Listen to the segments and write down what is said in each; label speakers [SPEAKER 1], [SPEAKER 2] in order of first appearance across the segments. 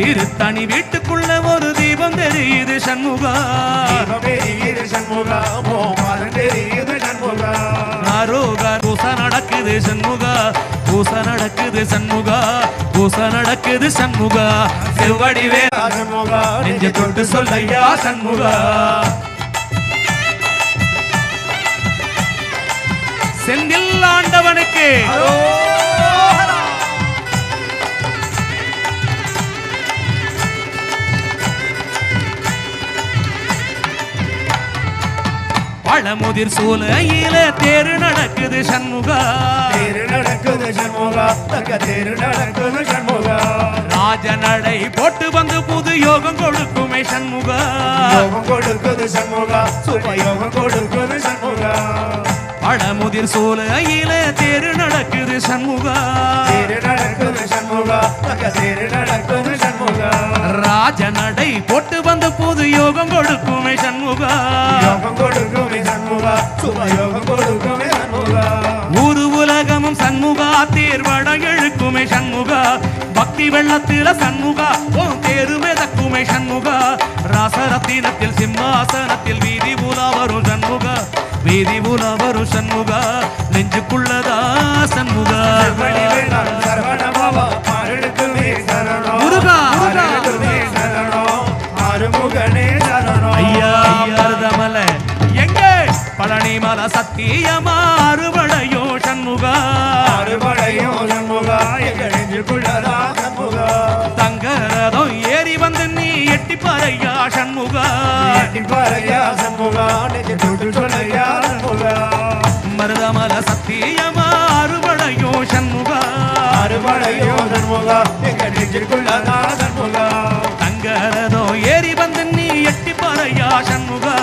[SPEAKER 1] திருத்தணி வீட்டுக்குள்ள ஒரு தீபம் தெரியுது சண்முகா.
[SPEAKER 2] தீபம் எரியுது சண்முகா ஓமாதம் தெரியுது சண்முகா.
[SPEAKER 1] ஆரோகா பூசா நடக்குது சண்முகா. பூசா நடக்குது சண்முகா. பூசா நடக்குது சண்முகா. செவ்வடி வேலா
[SPEAKER 2] சண்முகா
[SPEAKER 1] நெஞ்ச தொட்டு சொல்லையா சண்முகா. செந்தில் ஆண்டவனுக்கு. பழமுதிர் சூலையில தேரு நடக்குது சண்முகா.
[SPEAKER 2] தேரு நடக்குது சண்முகா. தக்க தேரு நடக்குது சண்முகா.
[SPEAKER 1] ராஜ நடை போட்டு வந்து புது யோகம் கொடுக்குமே சண்முகா.
[SPEAKER 2] யோகம் கொடுக்குது சண்முகா. சுபயோகம் கொடுக்குது சண்முகா.
[SPEAKER 1] பழமுதிர் சூலையில தேரு நடக்குது சண்முகா.
[SPEAKER 2] தேரு நடக்குது சண்முகா. தக்க தேரு நடக்குது சண்முகா.
[SPEAKER 1] ராஜ நடை போட்டு வந்து புது யோகம் கொடுக்குமே சண்முகா.
[SPEAKER 2] யோகம் கொடுக்குமே சண்முகா சுபயோகம் கொடுக்குமே சண்முகா
[SPEAKER 1] ஊரு உலகமும் சண்முகா தேர்வட இழுக்குமே சண்முகா. பக்தி வெள்ளத்தில சண்முகா உன் தேரு மிதக்குமே சண்முகா. ராசரத்தினத்தில் சிம்மாசனத்தில் வீதி உலா வரும் சண்முகா. வீதி உலா வரும் சண்முகா. நெஞ்சுக்குள்ளதா சண்முகா.
[SPEAKER 2] சரவண பவா.
[SPEAKER 1] பழனிமல சத்தியமா அறுவடையோ சண்முகா.
[SPEAKER 2] அறுபடையும் சண்முகா எங்க நெஞ்சுக்குள்ளதா சண்முகா.
[SPEAKER 1] தங்கரதம் ஏறி வந்து நீ எட்டி பாறையா சண்முகா
[SPEAKER 2] எட்டி பாறையா சண்முகா. சொல்லையா சண்முகா.
[SPEAKER 1] மருதமல சத்தியமா அறுவடையோ சண்முகா.
[SPEAKER 2] சண்முகா சண்முகா
[SPEAKER 1] எட்டி பாறையா சண்முகா?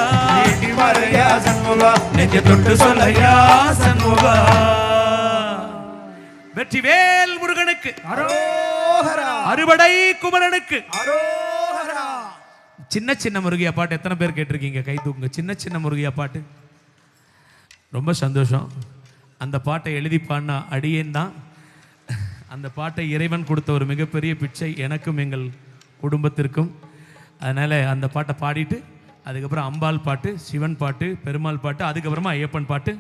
[SPEAKER 2] எட்டி பாறையா சண்முகா?
[SPEAKER 1] நெஞ்ச தொட்டு சொல்லையா சண்முகா? வெற்றிவேல் முருகனுக்கு. அறுவடை குமரனுக்கு. சின்ன சின்ன முருகையா பாட்டு எத்தனை பேர் கேட்டிருக்கீங்க? கை தூக்குங்க. சின்ன சின்ன முருகையா பாட்டு. ரொம்ப சந்தோஷம். அந்த பாட்டை எழுதி பாடின அடியேன் தான். அந்த பாட்டை இறைவன் கொடுத்த ஒரு மிகப்பெரிய பிச்சை எனக்கும் எங்கள் குடும்பத்திற்கும். அதனால் அந்த பாட்டை பாடிட்டு அதுக்கப்புறம் அம்பாள் பாட்டு சிவன் பாட்டு பெருமாள் பாட்டு அதுக்கப்புறமா ஐயப்பன் பாட்டு.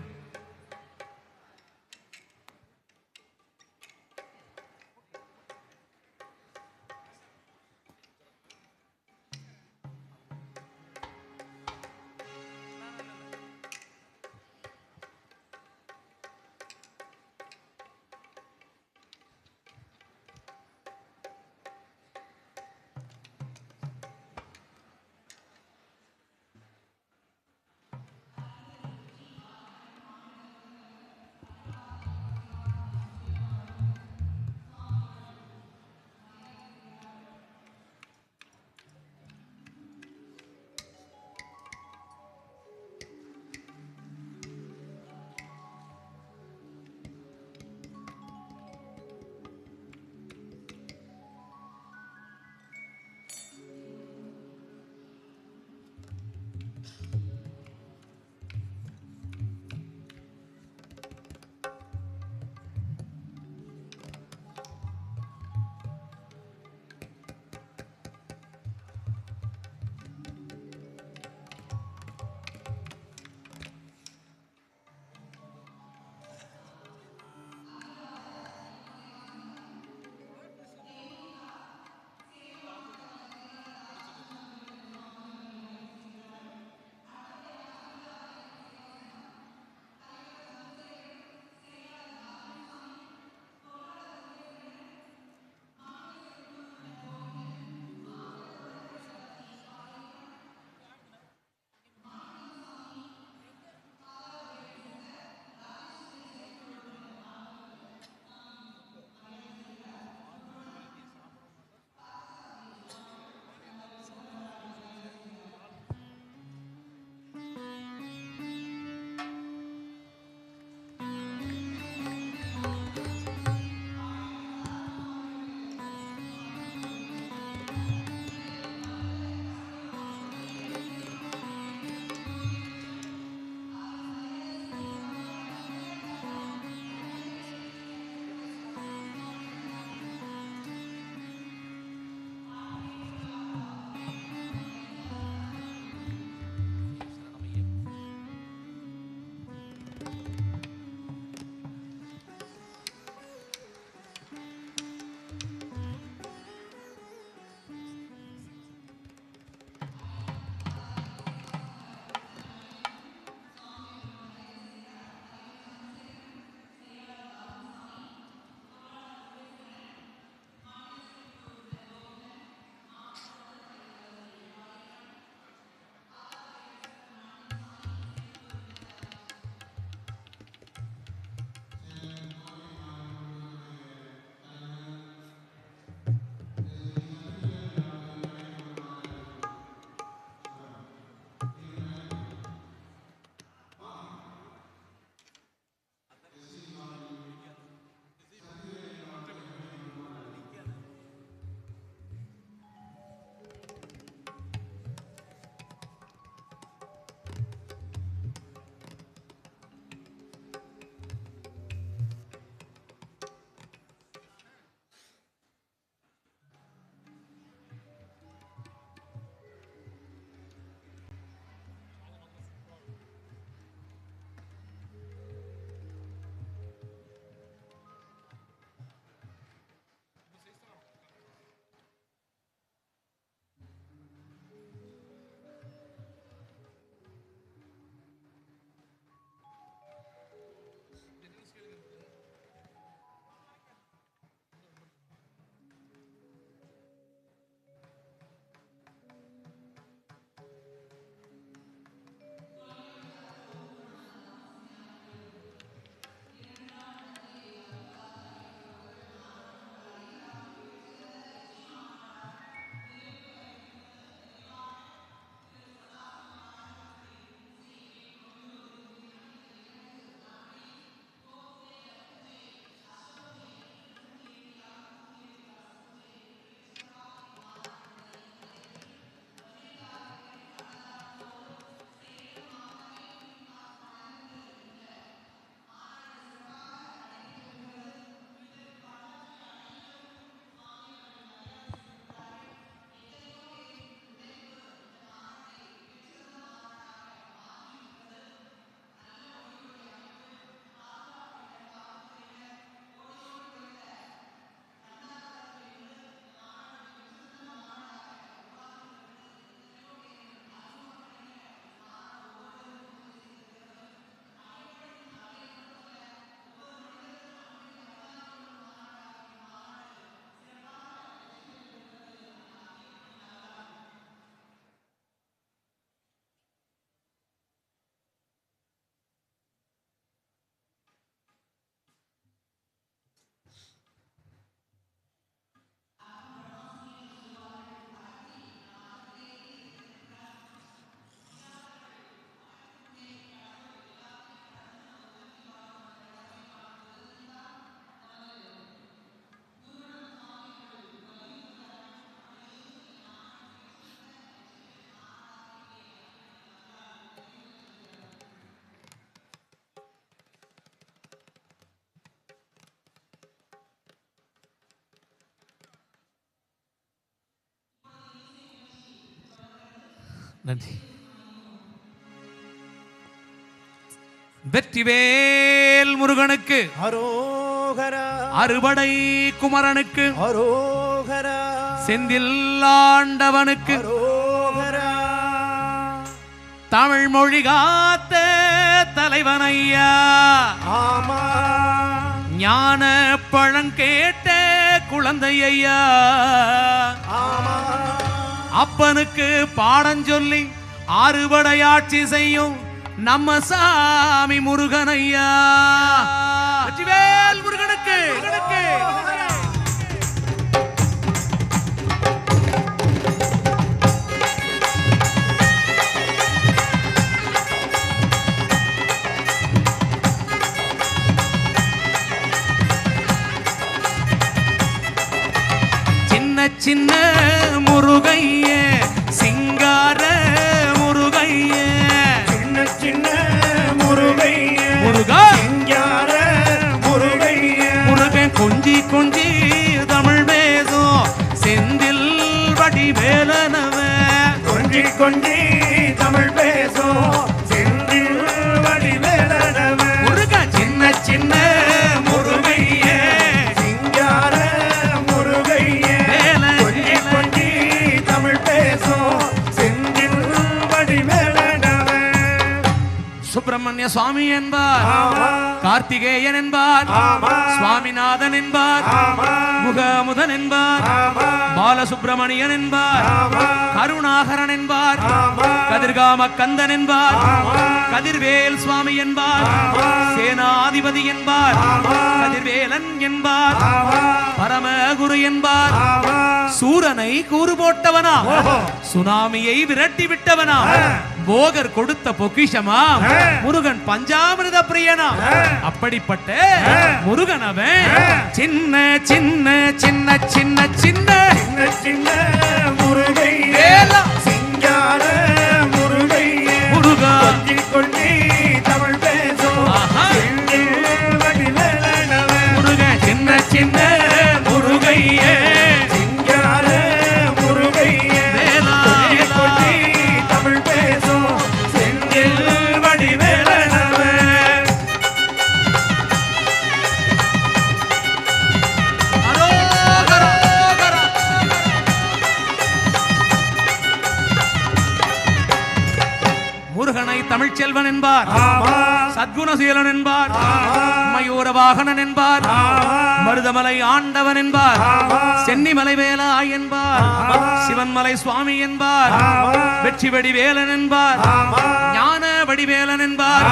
[SPEAKER 1] நன்றி. வெற்றிவேல் முருகனுக்கு
[SPEAKER 2] அரோகரா.
[SPEAKER 1] அறுபடை குமரனுக்கு
[SPEAKER 2] அரோகரா.
[SPEAKER 1] செந்தில் ஆண்டவனுக்கு
[SPEAKER 2] அரோகரா.
[SPEAKER 1] தமிழ் மொழி காத்த தலைவனையா?
[SPEAKER 2] ஆமா.
[SPEAKER 1] ஞான பழங்கேட்ட குழந்தை ஐயா
[SPEAKER 2] ஆமா
[SPEAKER 1] அப்பனுக்கு பாடஞ்சொல்லி அறுபடையாட்சி செய்யும் நம்ம சாமி முருகனையா. வடிவேலனவன்.
[SPEAKER 2] கொஞ்சி கொஞ்சி தமிழ் பேசும். செந்தில் வடிவேலனவன்.
[SPEAKER 1] முருகன் சின்ன சின்ன சுப்பிரமணிய சுவாமி என்பார் கார்த்திகேயன் என்பார் சுவாமிநாதன் என்பார் முகமுதன் என்பார் பாலசுப்பிரமணியன் என்பார் கருணாகரன் என்பார் கதிர்காம கந்தன் என்பார் கதிர்வேல் சுவாமி என்பார் சேனாதிபதி என்பார் கதிர்வேலன் என்பார் பரமகுரு என்பார் சூரனை கூறு போட்டவனா. சுனாமியை விரட்டி விட்டவனா போகர் கொடுத்த பொக்கிஷமா? முருகன் பஞ்சாமிரத பிரியனா? அப்படிப்பட்ட முருகன் அவன். சின்ன சின்ன சின்ன சின்ன. சின்ன
[SPEAKER 2] சின்ன
[SPEAKER 1] என்பார். சத்குணசீலன் என்பார். மயூர வாகனன் என்பார். மருதமலை ஆண்டவன் என்பார். சென்னிமலை வேலா என்பார். சிவன்மலை சுவாமி என்பார். வெற்றி வடிவேலன் என்பார். ஞான வடிவேலன் என்பார்.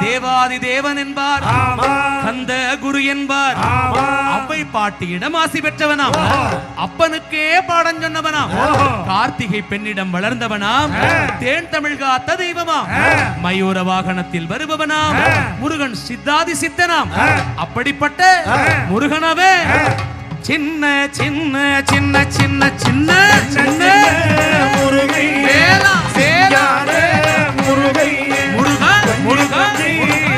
[SPEAKER 1] தேவாதி தேவன் என்பார். குரு என்பார். அவ்வை பாட்டியிடம் ஆசி பெற்றவனாம். அப்பனுக்கே பாடம் சொன்னவனாம். கார்த்திகை பெண்ணிடம் வளர்ந்தவனாம். தேன் தமிழ் காத்த தெய்வமாம். மயூர வாகனத்தில் வருபவனாம். முருகன் சித்தாதி சித்தனாம். அப்படிப்பட்ட முருகனவே சின்ன சின்ன சின்ன சின்ன சின்ன சின்ன முருகா. முருகா.
[SPEAKER 2] தமிழ்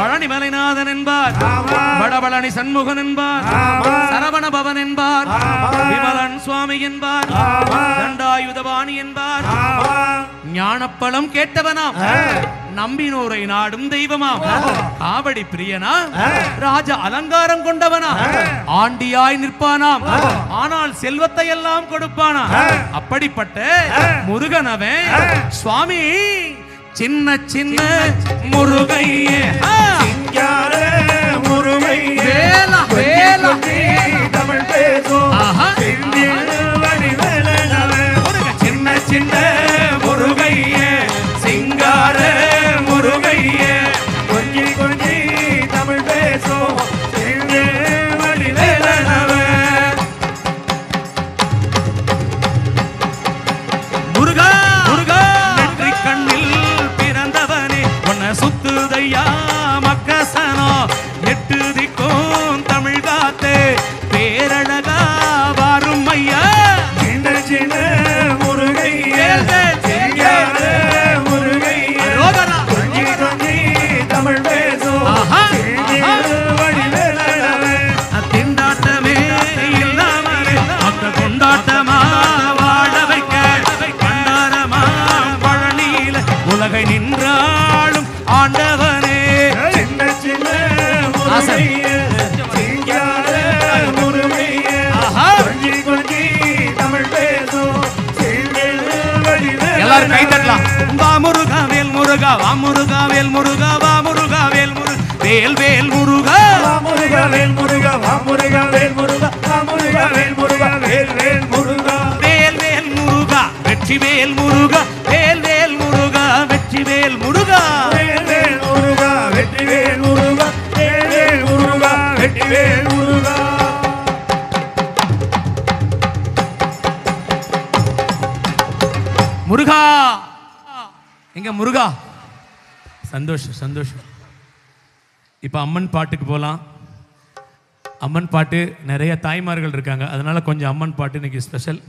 [SPEAKER 1] பழனி மலைநாதன் என்பார். வடபழனி சண்முகன் என்பார். சரவண பவன் என்பார். விமலன் சுவாமி என்பார். தண்டாயுதபாணி என்பார். ஞானப்பழம் கேட்டவனாம். நம்பினோரை நாடும் தெய்வமாம். காவடி பிரியனா ராஜ அலங்காரம் கொண்டவனா ஆண்டியாய் நிற்பானாம். ஆனால் செல்வத்தை எல்லாம் கொடுப்பானா அப்படிப்பட்ட முருகனவன் சுவாமி சின்ன சின்ன முருகையே!
[SPEAKER 2] சிங்கார முருகையே. தமிழ் பேசும். சின்ன சின்ன முருகையே. எல்லாரும் கை தட்டலாம்.
[SPEAKER 1] வா முருகா வேல் முருகா வா முருகா வேல்
[SPEAKER 2] முருகா வா
[SPEAKER 1] முருகா
[SPEAKER 2] வேல் முருகா
[SPEAKER 1] வேல்
[SPEAKER 2] வேல் முருகா. முருகா வேல் முருகா வா முருகா வேல் முருகா வா முருகா வேல்
[SPEAKER 1] முருகா வேல் வேல் முருகா.
[SPEAKER 2] வேல் வேல்
[SPEAKER 1] முருகா வெற்றி வேல் முருகா வேல் வேல் முருகா வெற்றி வேல் முருகா. முருகா. சந்தோஷம் சந்தோஷம். இப்போ அம்மன் பாட்டுக்கு போகலாம் அம்மன் பாட்டு நிறைய தாய்மார்கள் இருக்காங்க. அதனால கொஞ்சம் அம்மன் பாட்டு இன்னைக்கு ஸ்பெஷல்